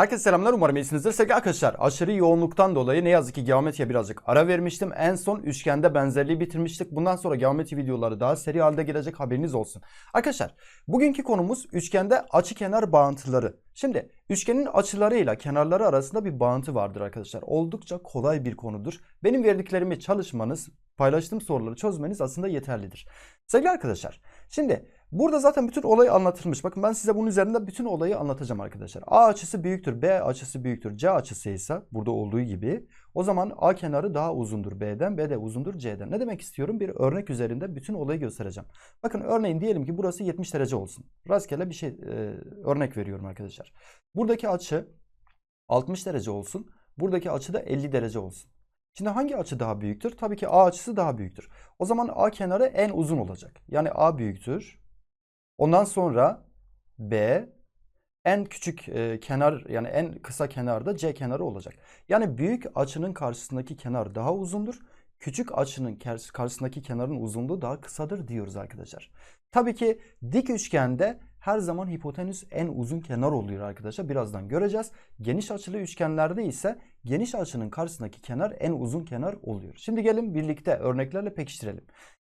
Herkese selamlar umarım iyisinizdir. Sevgili arkadaşlar aşırı yoğunluktan dolayı ne yazık ki geometriye birazcık ara vermiştim. En son üçgende benzerliği bitirmiştik. Bundan sonra geometri videoları daha seri halde gelecek haberiniz olsun. Arkadaşlar bugünkü konumuz üçgende açı kenar bağıntıları. Şimdi üçgenin açılarıyla kenarları arasında bir bağıntı vardır arkadaşlar. Oldukça kolay bir konudur. Benim verdiklerimi çalışmanız, paylaştığım soruları çözmeniz aslında yeterlidir. Sevgili arkadaşlar şimdi Burada zaten bütün olay anlatılmış. Bakın ben size bunun üzerinde bütün olayı anlatacağım arkadaşlar. A açısı büyüktür, B açısı büyüktür, C açısı ise burada olduğu gibi o zaman A kenarı daha uzundur B'den, B de uzundur C'den. Ne demek istiyorum? Bir örnek üzerinde bütün olayı göstereceğim. Bakın örneğin diyelim ki burası 70 derece olsun. Rastgele bir şey e, örnek veriyorum arkadaşlar. Buradaki açı 60 derece olsun. Buradaki açı da 50 derece olsun. Şimdi hangi açı daha büyüktür? Tabii ki A açısı daha büyüktür. O zaman A kenarı en uzun olacak. Yani A büyüktür. Ondan sonra B en küçük e, kenar yani en kısa kenarda C kenarı olacak. Yani büyük açının karşısındaki kenar daha uzundur. Küçük açının karşısındaki kenarın uzunluğu daha kısadır diyoruz arkadaşlar. Tabii ki dik üçgende her zaman hipotenüs en uzun kenar oluyor arkadaşlar. Birazdan göreceğiz. Geniş açılı üçgenlerde ise geniş açının karşısındaki kenar en uzun kenar oluyor. Şimdi gelin birlikte örneklerle pekiştirelim.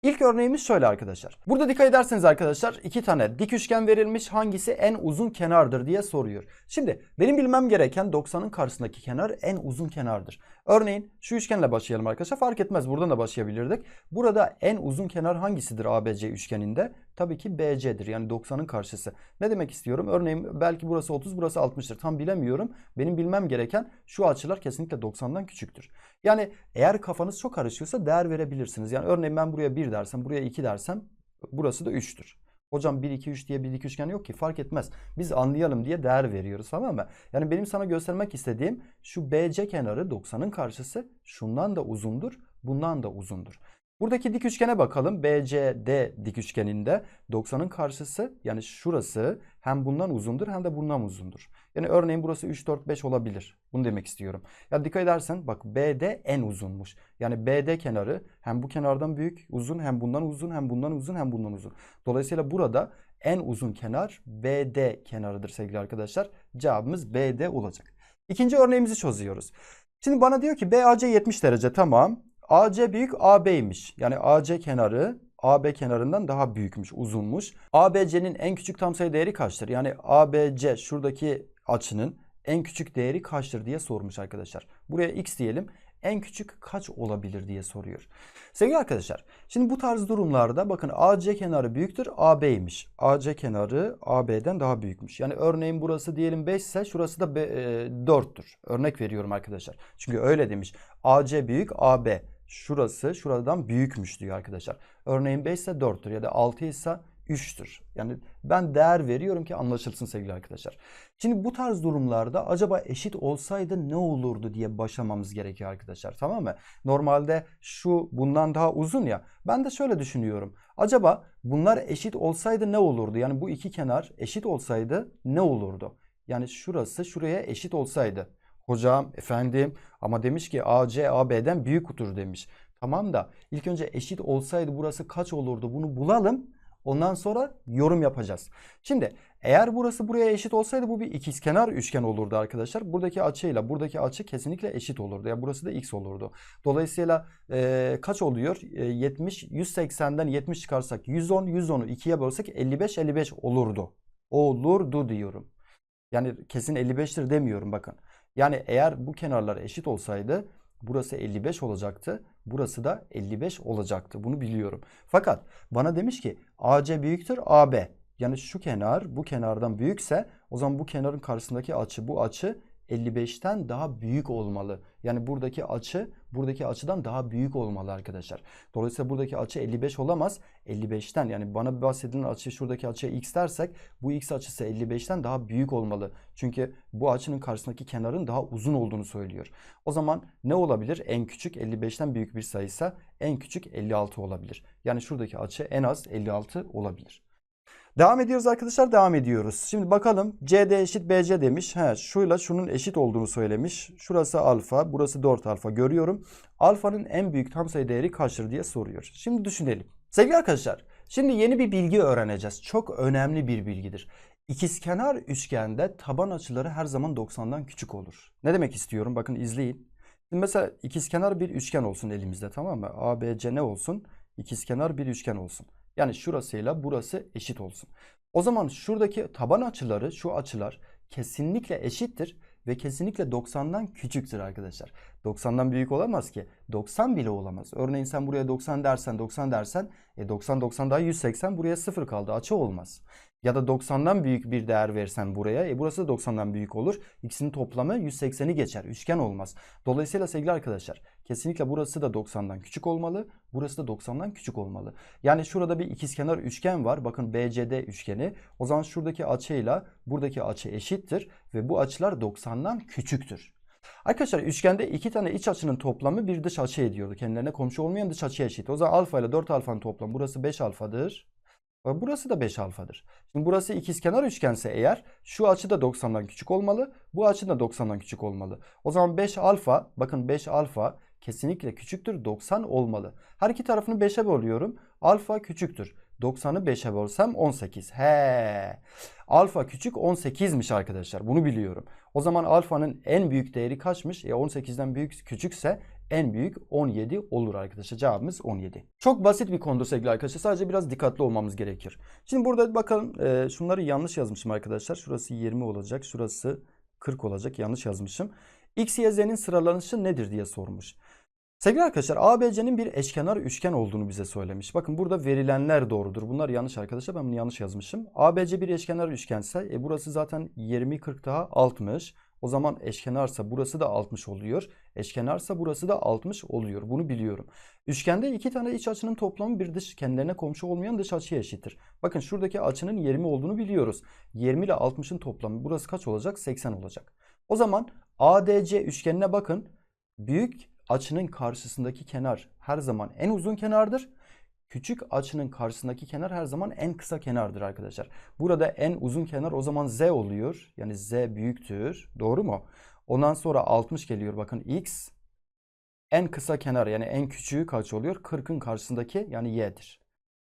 İlk örneğimiz şöyle arkadaşlar. Burada dikkat ederseniz arkadaşlar iki tane dik üçgen verilmiş hangisi en uzun kenardır diye soruyor. Şimdi benim bilmem gereken 90'ın karşısındaki kenar en uzun kenardır. Örneğin şu üçgenle başlayalım arkadaşlar. Fark etmez buradan da başlayabilirdik. Burada en uzun kenar hangisidir ABC üçgeninde? Tabii ki BC'dir yani 90'ın karşısı. Ne demek istiyorum? Örneğin belki burası 30 burası 60'tır. Tam bilemiyorum. Benim bilmem gereken şu açılar kesinlikle 90'dan küçüktür. Yani eğer kafanız çok karışıyorsa değer verebilirsiniz. Yani örneğin ben buraya 1 dersem buraya 2 dersem burası da 3'tür. Hocam 1 2 3 diye bir dik üçgen yok ki fark etmez. Biz anlayalım diye değer veriyoruz tamam mı? Yani benim sana göstermek istediğim şu BC kenarı 90'ın karşısı şundan da uzundur, bundan da uzundur. Buradaki dik üçgene bakalım. BCD dik üçgeninde 90'ın karşısı yani şurası hem bundan uzundur hem de bundan uzundur. Yani örneğin burası 3, 4, 5 olabilir. Bunu demek istiyorum. Ya dikkat edersen bak BD en uzunmuş. Yani BD kenarı hem bu kenardan büyük, uzun hem bundan uzun hem bundan uzun hem bundan uzun. Dolayısıyla burada en uzun kenar BD kenarıdır sevgili arkadaşlar. Cevabımız BD olacak. İkinci örneğimizi çözüyoruz. Şimdi bana diyor ki BAC 70 derece tamam. AC büyük AB'ymiş. Yani AC kenarı AB kenarından daha büyükmüş, uzunmuş. ABC'nin en küçük tam sayı değeri kaçtır? Yani ABC şuradaki açının en küçük değeri kaçtır diye sormuş arkadaşlar. Buraya x diyelim. En küçük kaç olabilir diye soruyor. Sevgili arkadaşlar, şimdi bu tarz durumlarda bakın AC kenarı büyüktür AB'ymiş. AC kenarı AB'den daha büyükmüş. Yani örneğin burası diyelim 5 ise şurası da 4'tür. Örnek veriyorum arkadaşlar. Çünkü öyle demiş. AC büyük AB şurası şuradan büyükmüş diyor arkadaşlar. Örneğin 5 ise 4'tür ya da 6 ise 3'tür. Yani ben değer veriyorum ki anlaşılsın sevgili arkadaşlar. Şimdi bu tarz durumlarda acaba eşit olsaydı ne olurdu diye başlamamız gerekiyor arkadaşlar. Tamam mı? Normalde şu bundan daha uzun ya. Ben de şöyle düşünüyorum. Acaba bunlar eşit olsaydı ne olurdu? Yani bu iki kenar eşit olsaydı ne olurdu? Yani şurası şuraya eşit olsaydı. Hocam efendim ama demiş ki AC AB'den büyüktür demiş. Tamam da ilk önce eşit olsaydı burası kaç olurdu bunu bulalım. Ondan sonra yorum yapacağız. Şimdi eğer burası buraya eşit olsaydı bu bir ikizkenar üçgen olurdu arkadaşlar. Buradaki açıyla buradaki açı kesinlikle eşit olurdu. Yani burası da x olurdu. Dolayısıyla e, kaç oluyor? E, 70, 180'den 70 çıkarsak 110, 110'u 2'ye bölsek 55, 55 olurdu. Olurdu diyorum. Yani kesin 55'tir demiyorum bakın. Yani eğer bu kenarlar eşit olsaydı burası 55 olacaktı. Burası da 55 olacaktı. Bunu biliyorum. Fakat bana demiş ki AC büyüktür AB. Yani şu kenar bu kenardan büyükse o zaman bu kenarın karşısındaki açı bu açı 55'ten daha büyük olmalı. Yani buradaki açı buradaki açıdan daha büyük olmalı arkadaşlar. Dolayısıyla buradaki açı 55 olamaz. 55'ten yani bana bahsedilen açı şuradaki açıya x dersek bu x açısı 55'ten daha büyük olmalı. Çünkü bu açının karşısındaki kenarın daha uzun olduğunu söylüyor. O zaman ne olabilir? En küçük 55'ten büyük bir sayıysa en küçük 56 olabilir. Yani şuradaki açı en az 56 olabilir. Devam ediyoruz arkadaşlar devam ediyoruz. Şimdi bakalım CD eşit BC demiş. He, şuyla şunun eşit olduğunu söylemiş. Şurası alfa burası 4 alfa görüyorum. Alfanın en büyük tam sayı değeri kaçtır diye soruyor. Şimdi düşünelim. Sevgili arkadaşlar şimdi yeni bir bilgi öğreneceğiz. Çok önemli bir bilgidir. İkizkenar üçgende taban açıları her zaman 90'dan küçük olur. Ne demek istiyorum? Bakın izleyin. Şimdi mesela ikizkenar bir üçgen olsun elimizde tamam mı? ABC ne olsun? İkizkenar bir üçgen olsun. Yani şurasıyla burası eşit olsun. O zaman şuradaki taban açıları, şu açılar kesinlikle eşittir ve kesinlikle 90'dan küçüktür arkadaşlar. 90'dan büyük olamaz ki. 90 bile olamaz. Örneğin sen buraya 90 dersen 90 dersen e 90 90 daha 180 buraya 0 kaldı. Açı olmaz. Ya da 90'dan büyük bir değer versen buraya e burası da 90'dan büyük olur. İkisinin toplamı 180'i geçer. Üçgen olmaz. Dolayısıyla sevgili arkadaşlar kesinlikle burası da 90'dan küçük olmalı. Burası da 90'dan küçük olmalı. Yani şurada bir ikizkenar üçgen var. Bakın BCD üçgeni. O zaman şuradaki açıyla buradaki açı eşittir ve bu açılar 90'dan küçüktür. Arkadaşlar üçgende iki tane iç açının toplamı bir dış açı ediyordu. Kendilerine komşu olmayan dış açıya eşit. O zaman alfa ile 4 alfanın toplamı burası 5 alfadır. Ve Burası da 5 alfadır. Şimdi burası ikizkenar üçgense eğer şu açı da 90'dan küçük olmalı. Bu açı da 90'dan küçük olmalı. O zaman 5 alfa bakın 5 alfa kesinlikle küçüktür 90 olmalı. Her iki tarafını 5'e bölüyorum. Alfa küçüktür. 90'ı 5'e bölsem 18. He. Alfa küçük 18'miş arkadaşlar. Bunu biliyorum. O zaman alfanın en büyük değeri kaçmış? E 18'den büyük küçükse en büyük 17 olur arkadaşlar. Cevabımız 17. Çok basit bir konudur sevgili arkadaşlar. Sadece biraz dikkatli olmamız gerekir. Şimdi burada bakalım e, şunları yanlış yazmışım arkadaşlar. Şurası 20 olacak. Şurası 40 olacak. Yanlış yazmışım. X, Y, Z'nin sıralanışı nedir diye sormuş. Sevgili arkadaşlar ABC'nin bir eşkenar üçgen olduğunu bize söylemiş. Bakın burada verilenler doğrudur. Bunlar yanlış arkadaşlar. Ben bunu yanlış yazmışım. ABC bir eşkenar üçgense e burası zaten 20 40 daha 60. O zaman eşkenarsa burası da 60 oluyor. Eşkenarsa burası da 60 oluyor. Bunu biliyorum. Üçgende iki tane iç açının toplamı bir dış kendilerine komşu olmayan dış açıya eşittir. Bakın şuradaki açının 20 olduğunu biliyoruz. 20 ile 60'ın toplamı burası kaç olacak? 80 olacak. O zaman ADC üçgenine bakın. Büyük açının karşısındaki kenar her zaman en uzun kenardır. Küçük açının karşısındaki kenar her zaman en kısa kenardır arkadaşlar. Burada en uzun kenar o zaman z oluyor. Yani z büyüktür. Doğru mu? Ondan sonra 60 geliyor. Bakın x en kısa kenar yani en küçüğü kaç oluyor? 40'ın karşısındaki yani y'dir.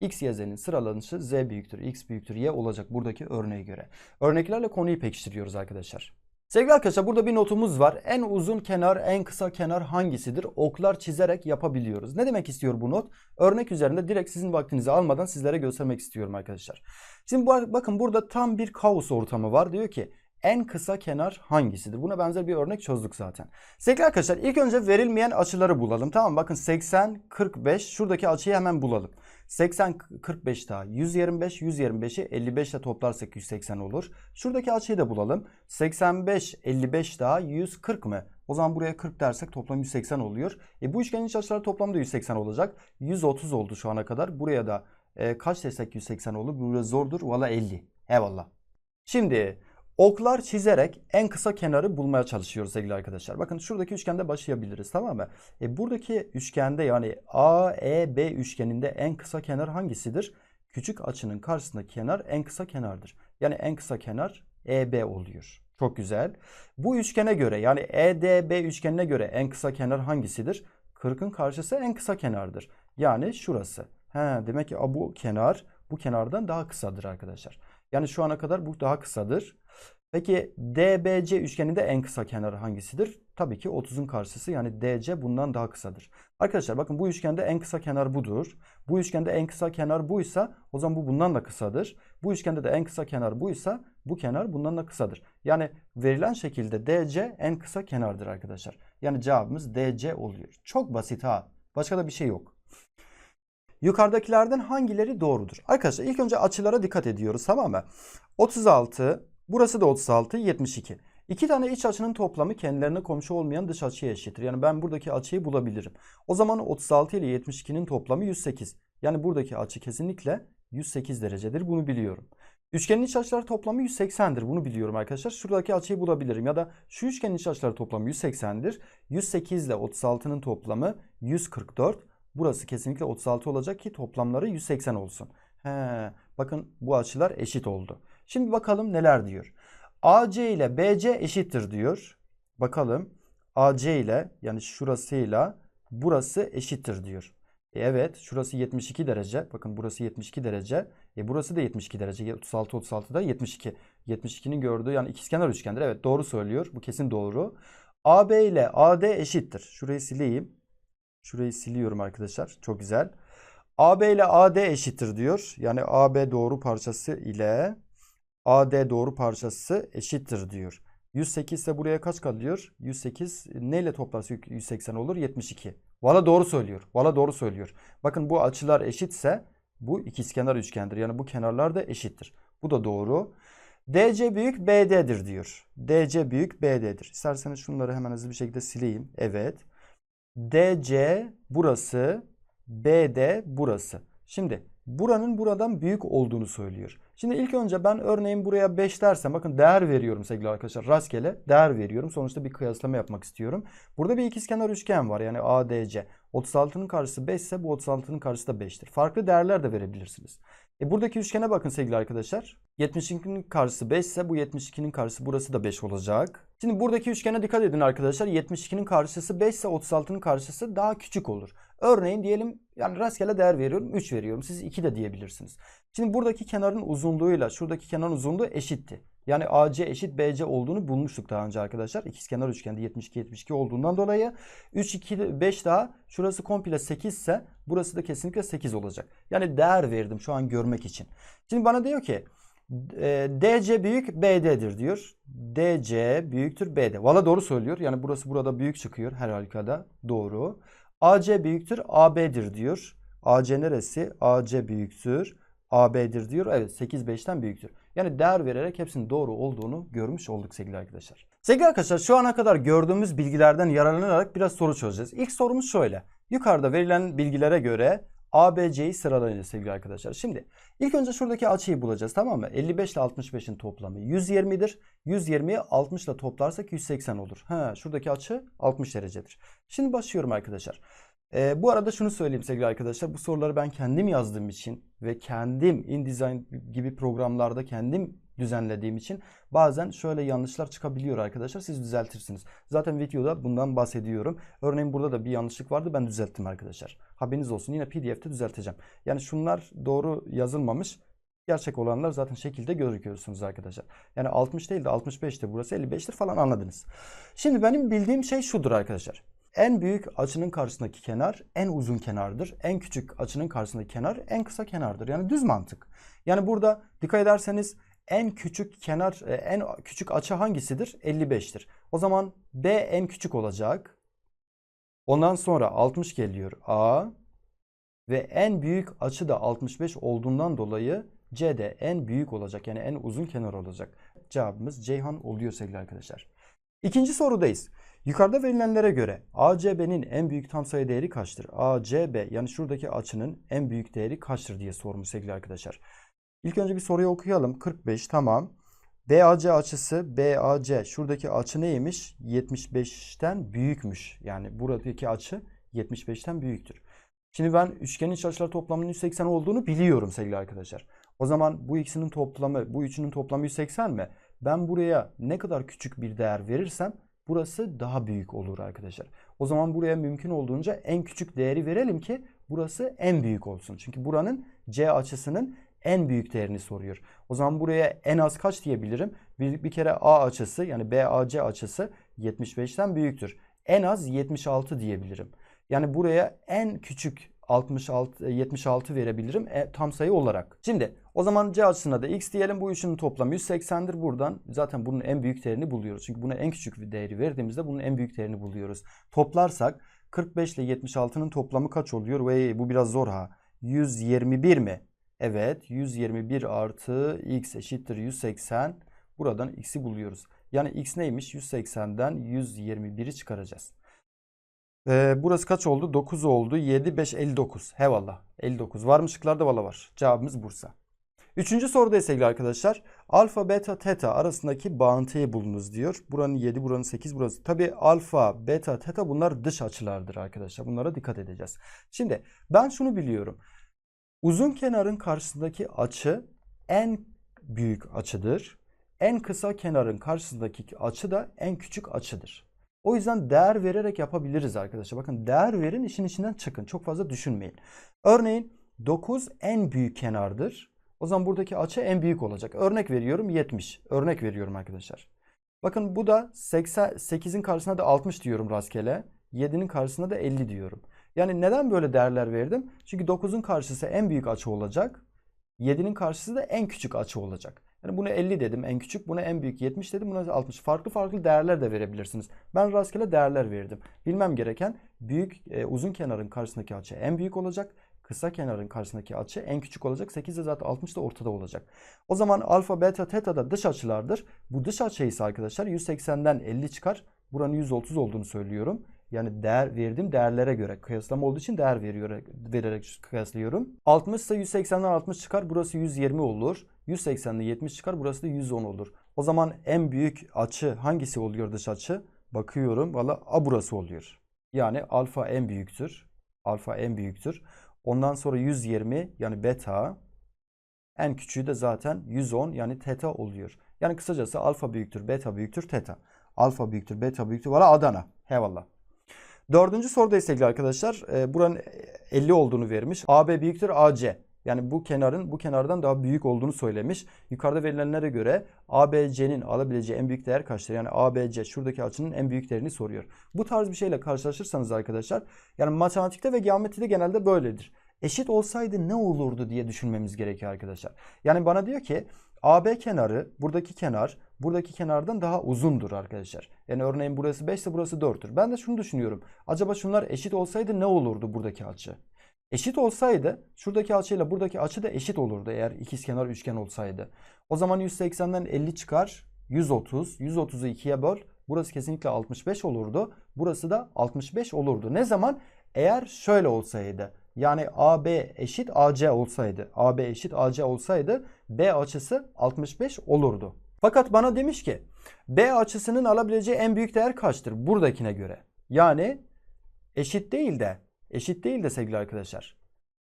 X, Y, Z'nin sıralanışı Z büyüktür, X büyüktür, Y olacak buradaki örneğe göre. Örneklerle konuyu pekiştiriyoruz arkadaşlar. Sevgili arkadaşlar burada bir notumuz var. En uzun kenar, en kısa kenar hangisidir? Oklar çizerek yapabiliyoruz. Ne demek istiyor bu not? Örnek üzerinde direkt sizin vaktinizi almadan sizlere göstermek istiyorum arkadaşlar. Şimdi bakın burada tam bir kaos ortamı var. Diyor ki en kısa kenar hangisidir? Buna benzer bir örnek çözdük zaten. Sevgili arkadaşlar ilk önce verilmeyen açıları bulalım. Tamam? Bakın 80, 45 şuradaki açıyı hemen bulalım. 80, 45 daha 125, 125'i 55 ile toplarsak 180 olur. Şuradaki açıyı da bulalım. 85, 55 daha 140 mı? O zaman buraya 40 dersek toplam 180 oluyor. E bu üçgenin iç açıları toplamda 180 olacak. 130 oldu şu ana kadar. Buraya da e, kaç desek 180 olur? Buraya zordur. Valla 50. Eyvallah. Şimdi oklar çizerek en kısa kenarı bulmaya çalışıyoruz sevgili arkadaşlar. Bakın şuradaki üçgende başlayabiliriz tamam mı? E, buradaki üçgende yani AEB üçgeninde en kısa kenar hangisidir? Küçük açının karşısındaki kenar en kısa kenardır. Yani en kısa kenar EB oluyor. Çok güzel. Bu üçgene göre yani EDB üçgenine göre en kısa kenar hangisidir? 40'ın karşısı en kısa kenardır. Yani şurası. He, demek ki bu kenar bu kenardan daha kısadır arkadaşlar. Yani şu ana kadar bu daha kısadır. Peki DBC üçgeninde en kısa kenarı hangisidir? Tabii ki 30'un karşısı yani DC bundan daha kısadır. Arkadaşlar bakın bu üçgende en kısa kenar budur. Bu üçgende en kısa kenar buysa o zaman bu bundan da kısadır. Bu üçgende de en kısa kenar buysa bu kenar bundan da kısadır. Yani verilen şekilde DC en kısa kenardır arkadaşlar. Yani cevabımız DC oluyor. Çok basit ha. Başka da bir şey yok. Yukarıdakilerden hangileri doğrudur? Arkadaşlar ilk önce açılara dikkat ediyoruz tamam mı? 36, burası da 36, 72. İki tane iç açının toplamı kendilerine komşu olmayan dış açıya eşittir. Yani ben buradaki açıyı bulabilirim. O zaman 36 ile 72'nin toplamı 108. Yani buradaki açı kesinlikle 108 derecedir. Bunu biliyorum. Üçgenin iç açıları toplamı 180'dir. Bunu biliyorum arkadaşlar. Şuradaki açıyı bulabilirim. Ya da şu üçgenin iç açıları toplamı 180'dir. 108 ile 36'nın toplamı 144. Burası kesinlikle 36 olacak ki toplamları 180 olsun. He, bakın bu açılar eşit oldu. Şimdi bakalım neler diyor. AC ile BC eşittir diyor. Bakalım AC ile yani şurasıyla burası eşittir diyor. E, evet şurası 72 derece. Bakın burası 72 derece. E, burası da 72 derece. 36 36 da 72. 72'nin gördüğü yani ikizkenar üçgendir. Evet doğru söylüyor. Bu kesin doğru. AB ile AD eşittir. Şurayı sileyim. Şurayı siliyorum arkadaşlar. Çok güzel. AB ile AD eşittir diyor. Yani AB doğru parçası ile AD doğru parçası eşittir diyor. 108 ise buraya kaç kalıyor? 108 neyle toplarsa 180 olur? 72. Valla doğru söylüyor. Valla doğru söylüyor. Bakın bu açılar eşitse bu ikizkenar üçgendir. Yani bu kenarlar da eşittir. Bu da doğru. DC büyük BD'dir diyor. DC büyük BD'dir. İsterseniz şunları hemen hızlı bir şekilde sileyim. Evet. DC burası, BD burası. Şimdi buranın buradan büyük olduğunu söylüyor. Şimdi ilk önce ben örneğin buraya 5 dersem bakın değer veriyorum sevgili arkadaşlar. Rastgele değer veriyorum. Sonuçta bir kıyaslama yapmak istiyorum. Burada bir ikizkenar üçgen var yani ADC. 36'nın karşısı 5 ise bu 36'nın karşısı da 5'tir. Farklı değerler de verebilirsiniz. E buradaki üçgene bakın sevgili arkadaşlar. 72'nin karşısı 5 ise bu 72'nin karşısı burası da 5 olacak. Şimdi buradaki üçgene dikkat edin arkadaşlar. 72'nin karşısı 5 ise 36'nın karşısı daha küçük olur. Örneğin diyelim yani rastgele değer veriyorum 3 veriyorum. Siz 2 de diyebilirsiniz. Şimdi buradaki kenarın uzunluğuyla şuradaki kenarın uzunluğu eşitti. Yani AC eşit BC olduğunu bulmuştuk daha önce arkadaşlar. İkizkenar üçgende 72 72 olduğundan dolayı 3 2 5 daha şurası komple 8 ise burası da kesinlikle 8 olacak. Yani değer verdim şu an görmek için. Şimdi bana diyor ki DC büyük BD'dir diyor. DC büyüktür BD. Valla doğru söylüyor. Yani burası burada büyük çıkıyor her halükarda. Doğru. AC büyüktür AB'dir diyor. AC neresi? AC büyüktür. AB'dir diyor. Evet 8 5'ten büyüktür. Yani değer vererek hepsinin doğru olduğunu görmüş olduk sevgili arkadaşlar. Sevgili arkadaşlar şu ana kadar gördüğümüz bilgilerden yararlanarak biraz soru çözeceğiz. İlk sorumuz şöyle. Yukarıda verilen bilgilere göre ABC'yi sıralayacağız sevgili arkadaşlar. Şimdi ilk önce şuradaki açıyı bulacağız tamam mı? 55 ile 65'in toplamı 120'dir. 120'yi 60 ile toplarsak 180 olur. Ha, şuradaki açı 60 derecedir. Şimdi başlıyorum arkadaşlar. Ee, bu arada şunu söyleyeyim sevgili arkadaşlar. Bu soruları ben kendim yazdığım için ve kendim InDesign gibi programlarda kendim düzenlediğim için bazen şöyle yanlışlar çıkabiliyor arkadaşlar. Siz düzeltirsiniz. Zaten videoda bundan bahsediyorum. Örneğin burada da bir yanlışlık vardı. Ben düzelttim arkadaşlar. Haberiniz olsun. Yine PDF'te düzelteceğim. Yani şunlar doğru yazılmamış. Gerçek olanlar zaten şekilde gözüküyorsunuz arkadaşlar. Yani 60 değil de 65'ti burası 55'tir falan anladınız. Şimdi benim bildiğim şey şudur arkadaşlar. En büyük açının karşısındaki kenar en uzun kenardır. En küçük açının karşısındaki kenar en kısa kenardır. Yani düz mantık. Yani burada dikkat ederseniz en küçük kenar, e, en küçük açı hangisidir? 55'tir. O zaman B en küçük olacak. Ondan sonra 60 geliyor A. Ve en büyük açı da 65 olduğundan dolayı C de en büyük olacak. Yani en uzun kenar olacak. Cevabımız Ceyhan oluyor sevgili arkadaşlar. İkinci sorudayız. Yukarıda verilenlere göre ACB'nin en büyük tam sayı değeri kaçtır? ACB yani şuradaki açının en büyük değeri kaçtır diye sormuş sevgili arkadaşlar. İlk önce bir soruyu okuyalım. 45 tamam. BAC açısı BAC şuradaki açı neymiş? 75'ten büyükmüş. Yani buradaki açı 75'ten büyüktür. Şimdi ben üçgenin iç açılar toplamının 180 olduğunu biliyorum sevgili arkadaşlar. O zaman bu ikisinin toplamı, bu üçünün toplamı 180 mi? Ben buraya ne kadar küçük bir değer verirsem burası daha büyük olur arkadaşlar. O zaman buraya mümkün olduğunca en küçük değeri verelim ki burası en büyük olsun. Çünkü buranın C açısının en büyük değerini soruyor. O zaman buraya en az kaç diyebilirim? Bir, bir kere A açısı yani BAC açısı 75'ten büyüktür. En az 76 diyebilirim. Yani buraya en küçük 66 76 verebilirim e, tam sayı olarak. Şimdi o zaman C açısına da x diyelim. Bu üçünün toplamı 180'dir. Buradan zaten bunun en büyük değerini buluyoruz. Çünkü buna en küçük bir değeri verdiğimizde bunun en büyük değerini buluyoruz. Toplarsak 45 ile 76'nın toplamı kaç oluyor? Ve bu biraz zor ha. 121 mi? Evet 121 artı x eşittir 180. Buradan x'i buluyoruz. Yani x neymiş? 180'den 121'i çıkaracağız. Ee, burası kaç oldu? 9 oldu. 7, 5, 59. Hevallah. 59. Var mı şıklarda? Valla var. Cevabımız Bursa. Üçüncü soruda sevgili arkadaşlar. Alfa, beta, teta arasındaki bağıntıyı bulunuz diyor. Buranın 7, buranın 8, burası. Tabi alfa, beta, teta bunlar dış açılardır arkadaşlar. Bunlara dikkat edeceğiz. Şimdi ben şunu biliyorum. Uzun kenarın karşısındaki açı en büyük açıdır. En kısa kenarın karşısındaki açı da en küçük açıdır. O yüzden değer vererek yapabiliriz arkadaşlar. Bakın değer verin işin içinden çıkın. Çok fazla düşünmeyin. Örneğin 9 en büyük kenardır. O zaman buradaki açı en büyük olacak. Örnek veriyorum 70. Örnek veriyorum arkadaşlar. Bakın bu da 80, 8'in karşısına da 60 diyorum rastgele. 7'nin karşısına da 50 diyorum. Yani neden böyle değerler verdim? Çünkü 9'un karşısı en büyük açı olacak. 7'nin karşısı da en küçük açı olacak. Yani buna 50 dedim en küçük, buna en büyük 70 dedim, buna 60. Farklı farklı değerler de verebilirsiniz. Ben rastgele değerler verdim. Bilmem gereken büyük e, uzun kenarın karşısındaki açı en büyük olacak. Kısa kenarın karşısındaki açı en küçük olacak. 8 de zaten 60 da ortada olacak. O zaman alfa, beta, teta da dış açılardır. Bu dış açı ise arkadaşlar 180'den 50 çıkar. Buranın 130 olduğunu söylüyorum. Yani değer verdiğim değerlere göre kıyaslama olduğu için değer veriyor, vererek kıyaslıyorum. 60 ise 180'den 60 çıkar. Burası 120 olur. 180'den 70 çıkar. Burası da 110 olur. O zaman en büyük açı hangisi oluyor dış açı? Bakıyorum. Valla A burası oluyor. Yani alfa en büyüktür. Alfa en büyüktür. Ondan sonra 120 yani beta. En küçüğü de zaten 110 yani teta oluyor. Yani kısacası alfa büyüktür, beta büyüktür, teta. Alfa büyüktür, beta büyüktür. Valla Adana. Hevallah. Dördüncü soruda sevgili arkadaşlar e, buranın 50 olduğunu vermiş. AB büyüktür AC. Yani bu kenarın bu kenardan daha büyük olduğunu söylemiş. Yukarıda verilenlere göre ABC'nin alabileceği en büyük değer kaçtır? Yani ABC şuradaki açının en büyük değerini soruyor. Bu tarz bir şeyle karşılaşırsanız arkadaşlar yani matematikte ve geometride genelde böyledir. Eşit olsaydı ne olurdu diye düşünmemiz gerekiyor arkadaşlar. Yani bana diyor ki AB kenarı buradaki kenar buradaki kenardan daha uzundur arkadaşlar. Yani örneğin burası 5 ise burası 4'tür. Ben de şunu düşünüyorum. Acaba şunlar eşit olsaydı ne olurdu buradaki açı? Eşit olsaydı şuradaki açıyla buradaki açı da eşit olurdu eğer ikizkenar üçgen olsaydı. O zaman 180'den 50 çıkar 130. 130'u 2'ye böl. Burası kesinlikle 65 olurdu. Burası da 65 olurdu. Ne zaman? Eğer şöyle olsaydı. Yani AB eşit AC olsaydı. AB eşit AC olsaydı B açısı 65 olurdu. Fakat bana demiş ki B açısının alabileceği en büyük değer kaçtır? Buradakine göre. Yani eşit değil de eşit değil de sevgili arkadaşlar.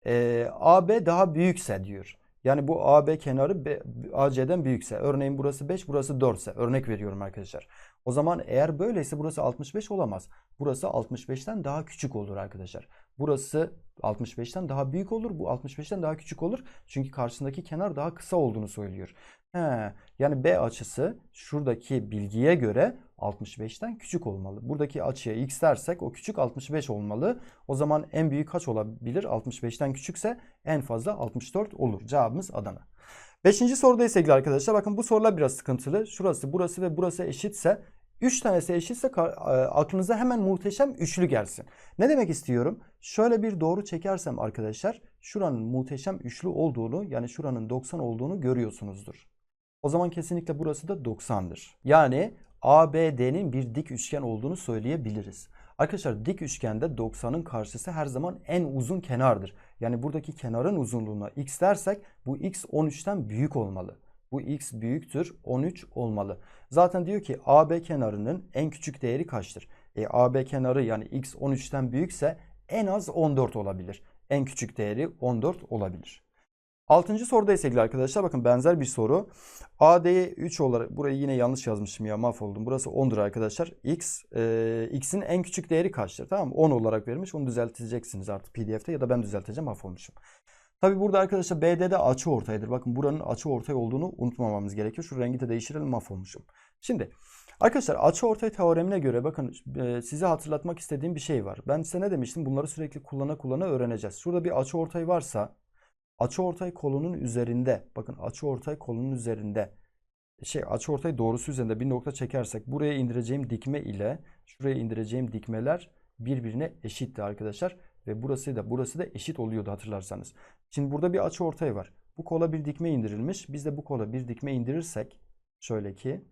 Ee, AB daha büyükse diyor. Yani bu AB kenarı B, AC'den büyükse. Örneğin burası 5, burası 4 ise. Örnek veriyorum arkadaşlar. O zaman eğer böyleyse burası 65 olamaz. Burası 65'ten daha küçük olur arkadaşlar. Burası 65'ten daha büyük olur. Bu 65'ten daha küçük olur. Çünkü karşısındaki kenar daha kısa olduğunu söylüyor. He, yani B açısı şuradaki bilgiye göre 65'ten küçük olmalı. Buradaki açıya x dersek o küçük 65 olmalı. O zaman en büyük kaç olabilir? 65'ten küçükse en fazla 64 olur. Cevabımız Adana. Beşinci sorudayız sevgili arkadaşlar. Bakın bu sorular biraz sıkıntılı. Şurası, burası ve burası eşitse 3 tanesi eşitse aklınıza hemen muhteşem üçlü gelsin. Ne demek istiyorum? Şöyle bir doğru çekersem arkadaşlar şuranın muhteşem üçlü olduğunu yani şuranın 90 olduğunu görüyorsunuzdur. O zaman kesinlikle burası da 90'dır. Yani ABD'nin bir dik üçgen olduğunu söyleyebiliriz. Arkadaşlar dik üçgende 90'ın karşısı her zaman en uzun kenardır. Yani buradaki kenarın uzunluğuna x dersek bu x 13'ten büyük olmalı. Bu x büyüktür 13 olmalı. Zaten diyor ki AB kenarının en küçük değeri kaçtır? E, AB kenarı yani x 13'ten büyükse en az 14 olabilir. En küçük değeri 14 olabilir. Altıncı sorudayız sevgili arkadaşlar. Bakın benzer bir soru. AD'ye 3 olarak burayı yine yanlış yazmışım ya mahvoldum. Burası 10'dur arkadaşlar. X e, x'in en küçük değeri kaçtır? Tamam mı? 10 olarak verilmiş. Onu düzelteceksiniz artık PDF'te ya da ben düzelteceğim mahvolmuşum. Tabi burada arkadaşlar BD'de açı ortaydır. Bakın buranın açı ortay olduğunu unutmamamız gerekiyor. Şu rengi de değiştirelim mahvolmuşum. Şimdi arkadaşlar açı ortay teoremine göre bakın e, size hatırlatmak istediğim bir şey var. Ben size ne demiştim? Bunları sürekli kullana kullana öğreneceğiz. Şurada bir açı ortay varsa açıortay kolunun üzerinde bakın açıortay kolunun üzerinde şey açıortay doğrusu üzerinde bir nokta çekersek buraya indireceğim dikme ile şuraya indireceğim dikmeler birbirine eşitti arkadaşlar ve burası da burası da eşit oluyordu hatırlarsanız. Şimdi burada bir açıortay var. Bu kola bir dikme indirilmiş. Biz de bu kola bir dikme indirirsek şöyle ki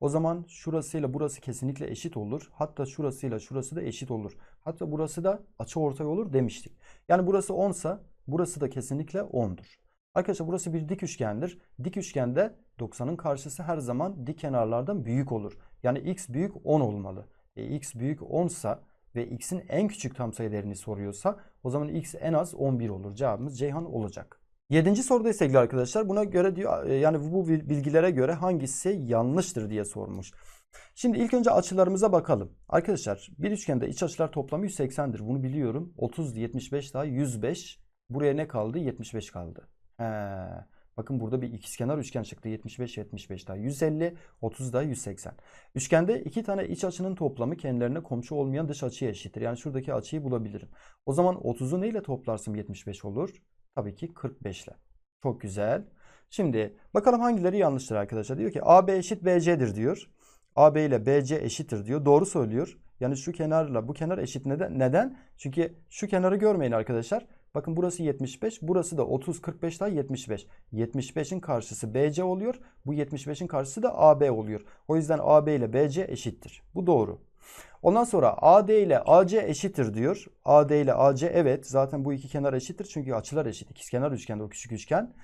o zaman şurasıyla burası kesinlikle eşit olur. Hatta şurasıyla şurası da eşit olur. Hatta burası da açıortay olur demiştik. Yani burası 10 sa Burası da kesinlikle 10'dur. Arkadaşlar burası bir dik üçgendir. Dik üçgende 90'ın karşısı her zaman dik kenarlardan büyük olur. Yani x büyük 10 olmalı. E, x büyük 10 sa ve x'in en küçük tam sayı değerini soruyorsa o zaman x en az 11 olur. Cevabımız Ceyhan olacak. Yedinci soruda sevgili arkadaşlar buna göre diyor yani bu bilgilere göre hangisi yanlıştır diye sormuş. Şimdi ilk önce açılarımıza bakalım. Arkadaşlar bir üçgende iç açılar toplamı 180'dir. Bunu biliyorum. 30, 75 daha 105. Buraya ne kaldı? 75 kaldı. He. Bakın burada bir ikizkenar üçgen çıktı. 75, 75 daha 150, 30 daha 180. Üçgende iki tane iç açının toplamı kendilerine komşu olmayan dış açıya eşittir. Yani şuradaki açıyı bulabilirim. O zaman 30'u neyle toplarsam 75 olur? Tabii ki 45 ile. Çok güzel. Şimdi bakalım hangileri yanlıştır arkadaşlar. Diyor ki AB eşit BC'dir diyor. AB ile BC eşittir diyor. Doğru söylüyor. Yani şu kenarla bu kenar eşit neden? Neden? Çünkü şu kenarı görmeyin arkadaşlar. Bakın burası 75, burası da 30, 45 daha 75. 75'in karşısı BC oluyor. Bu 75'in karşısı da AB oluyor. O yüzden AB ile BC eşittir. Bu doğru. Ondan sonra AD ile AC eşittir diyor. AD ile AC evet zaten bu iki kenar eşittir. Çünkü açılar eşit. İkizkenar üçgende o küçük üçgen.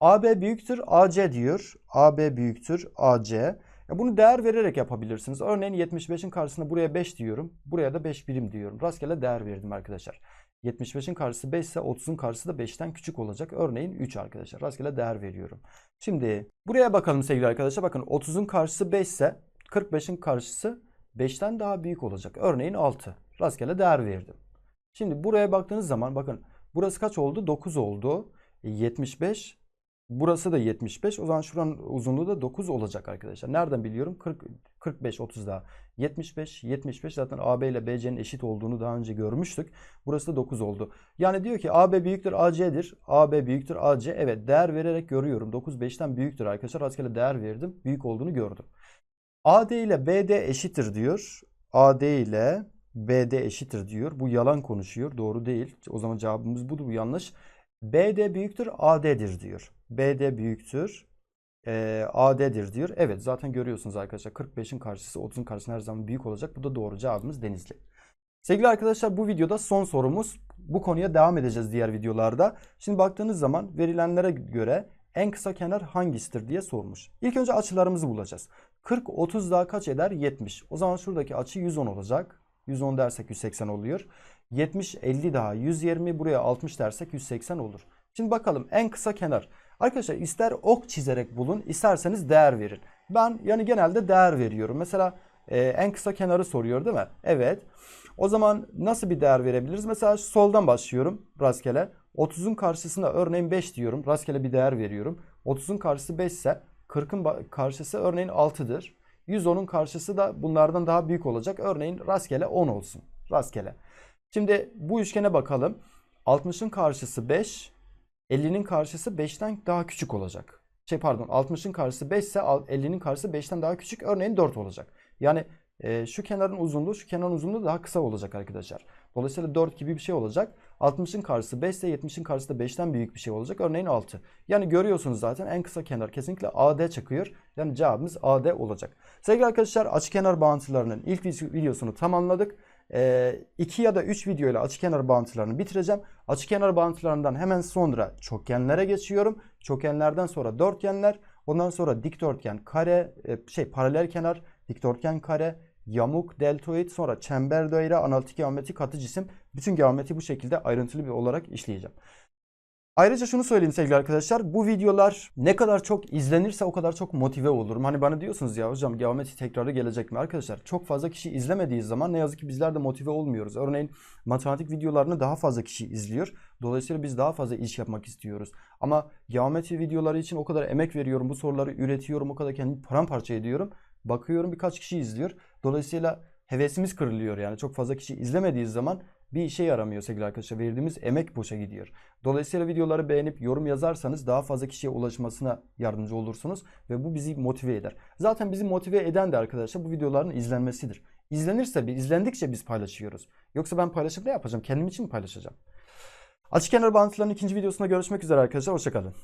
AB büyüktür AC diyor. AB büyüktür AC. Bunu değer vererek yapabilirsiniz. Örneğin 75'in karşısına buraya 5 diyorum. Buraya da 5 birim diyorum. Rastgele değer verdim arkadaşlar. 75'in karşısı 5 ise 30'un karşısı da 5'ten küçük olacak. Örneğin 3 arkadaşlar. Rastgele değer veriyorum. Şimdi buraya bakalım sevgili arkadaşlar. Bakın 30'un karşısı 5 ise 45'in karşısı 5'ten daha büyük olacak. Örneğin 6. Rastgele değer verdim. Şimdi buraya baktığınız zaman bakın burası kaç oldu? 9 oldu. E, 75 Burası da 75. O zaman şuranın uzunluğu da 9 olacak arkadaşlar. Nereden biliyorum? 40, 45, 30 daha. 75, 75 zaten AB ile BC'nin eşit olduğunu daha önce görmüştük. Burası da 9 oldu. Yani diyor ki AB büyüktür AC'dir. AB büyüktür AC. Evet değer vererek görüyorum. 9 5'ten büyüktür arkadaşlar. Rastgele değer verdim. Büyük olduğunu gördüm. AD ile BD eşittir diyor. AD ile BD eşittir diyor. Bu yalan konuşuyor. Doğru değil. O zaman cevabımız budur. Bu yanlış. BD büyüktür AD'dir diyor. BD büyüktür e, AD'dir diyor. Evet zaten görüyorsunuz arkadaşlar 45'in karşısı 30'un karşısında her zaman büyük olacak. Bu da doğru cevabımız Denizli. Sevgili arkadaşlar bu videoda son sorumuz. Bu konuya devam edeceğiz diğer videolarda. Şimdi baktığınız zaman verilenlere göre en kısa kenar hangisidir diye sormuş. İlk önce açılarımızı bulacağız. 40 30 daha kaç eder? 70. O zaman şuradaki açı 110 olacak. 110 dersek 180 oluyor. 70 50 daha 120 buraya 60 dersek 180 olur. Şimdi bakalım en kısa kenar. Arkadaşlar ister ok çizerek bulun isterseniz değer verin. Ben yani genelde değer veriyorum. Mesela e, en kısa kenarı soruyor değil mi? Evet. O zaman nasıl bir değer verebiliriz? Mesela soldan başlıyorum rastgele. 30'un karşısına örneğin 5 diyorum. Rastgele bir değer veriyorum. 30'un karşısı 5 ise 40'ın karşısı örneğin 6'dır. 110'un karşısı da bunlardan daha büyük olacak. Örneğin rastgele 10 olsun. Rastgele. Şimdi bu üçgene bakalım. 60'ın karşısı 5. 50'nin karşısı 5'ten daha küçük olacak. Şey pardon 60'ın karşısı 5 ise 50'nin karşısı 5'ten daha küçük. Örneğin 4 olacak. Yani e, şu kenarın uzunluğu şu kenarın uzunluğu daha kısa olacak arkadaşlar. Dolayısıyla 4 gibi bir şey olacak. 60'ın karşısı 5 ise 70'in karşısı da 5'ten büyük bir şey olacak. Örneğin 6. Yani görüyorsunuz zaten en kısa kenar kesinlikle AD çıkıyor. Yani cevabımız AD olacak. Sevgili arkadaşlar açıkenar bağıntılarının ilk videosunu tamamladık. 2 ya da 3 video ile açıkenar bağıntılarını bitireceğim. Açıkenar bağıntılarından hemen sonra çokgenlere geçiyorum. Çokgenlerden sonra dörtgenler, ondan sonra dikdörtgen, kare, şey paralel kenar, dikdörtgen kare, yamuk, deltoid, sonra çember daire, analitik geometri, katı cisim. Bütün geometri bu şekilde ayrıntılı bir olarak işleyeceğim. Ayrıca şunu söyleyeyim sevgili arkadaşlar. Bu videolar ne kadar çok izlenirse o kadar çok motive olurum. Hani bana diyorsunuz ya hocam geometri tekrarı gelecek mi? Arkadaşlar çok fazla kişi izlemediği zaman ne yazık ki bizler de motive olmuyoruz. Örneğin matematik videolarını daha fazla kişi izliyor. Dolayısıyla biz daha fazla iş yapmak istiyoruz. Ama geometri videoları için o kadar emek veriyorum. Bu soruları üretiyorum. O kadar kendimi paramparça ediyorum. Bakıyorum birkaç kişi izliyor. Dolayısıyla hevesimiz kırılıyor yani. Çok fazla kişi izlemediği zaman bir işe yaramıyor sevgili arkadaşlar. Verdiğimiz emek boşa gidiyor. Dolayısıyla videoları beğenip yorum yazarsanız daha fazla kişiye ulaşmasına yardımcı olursunuz ve bu bizi motive eder. Zaten bizi motive eden de arkadaşlar bu videoların izlenmesidir. İzlenirse bir, izlendikçe biz paylaşıyoruz. Yoksa ben paylaşıp ne yapacağım? Kendim için mi paylaşacağım? Açık kenar bağıntılarının ikinci videosunda görüşmek üzere arkadaşlar. Hoşçakalın.